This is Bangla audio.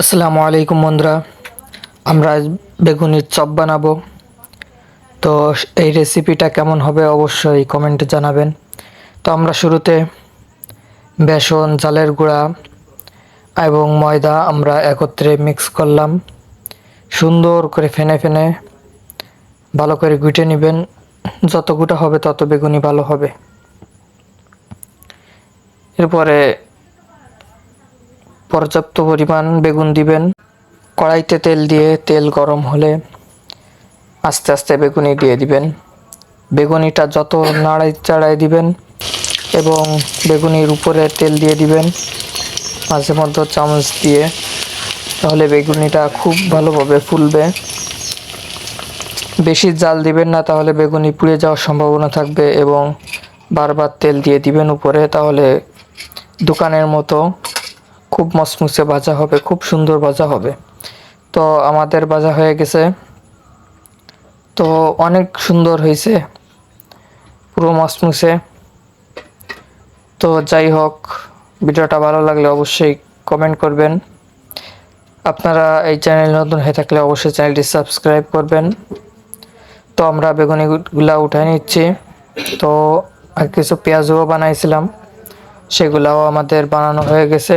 আসসালামু আলাইকুম বন্ধুরা, আমরা বেগুনির চপ বানাবো। তো এই রেসিপিটা কেমন হবে অবশ্যই কমেন্টে জানাবেন। তো আমরা শুরুতে বেসন জালের গুঁড়া এবং ময়দা আমরা একত্রে মিক্স করলাম। সুন্দর করে ফেনে ফেনে ভালো করে গুটে নেবেন। যত গুটা হবে তত বেগুনি ভালো হবে। এরপরে পর্যাপ্ত পরিমাণ বেগুন দিবেন। কড়াইতে তেল দিয়ে তেল গরম হলে আস্তে আস্তে বেগুনি দিয়ে দিবেন। বেগুনিটা যত নাড়াই চাড়াই দিবেন এবং বেগুনির উপরে তেল দিয়ে দিবেন, মাঝে মধ্যে চামচ দিয়ে, তাহলে বেগুনিটা খুব ভালোভাবে ফুলবে। বেশি জাল দিবেন না, তাহলে বেগুনি পুড়ে যাওয়ার সম্ভাবনা থাকবে এবং বারবার তেল দিয়ে দিবেন উপরে, তাহলে দোকানের মতো খুব মসমুসে ভাজা হবে, খুব সুন্দর ভাজা হবে। তো আমাদের ভাজা হয়ে গেছে। তো অনেক সুন্দর হয়েছে, পুরো মসমুসে তো যাই হোক, ভিডিওটা ভালো লাগলে অবশ্যই কমেন্ট করবেন। আপনারা এই চ্যানেল নতুন হয়ে থাকলে অবশ্যই চ্যানেলটি সাবস্ক্রাইব করবেন। তো আমরা বেগুনিগুলা উঠাই নিচ্ছি। তো আর কিছু পেঁয়াজও বানাইছিলাম, সেগুলাও আমাদের বানানো হয়ে গেছে।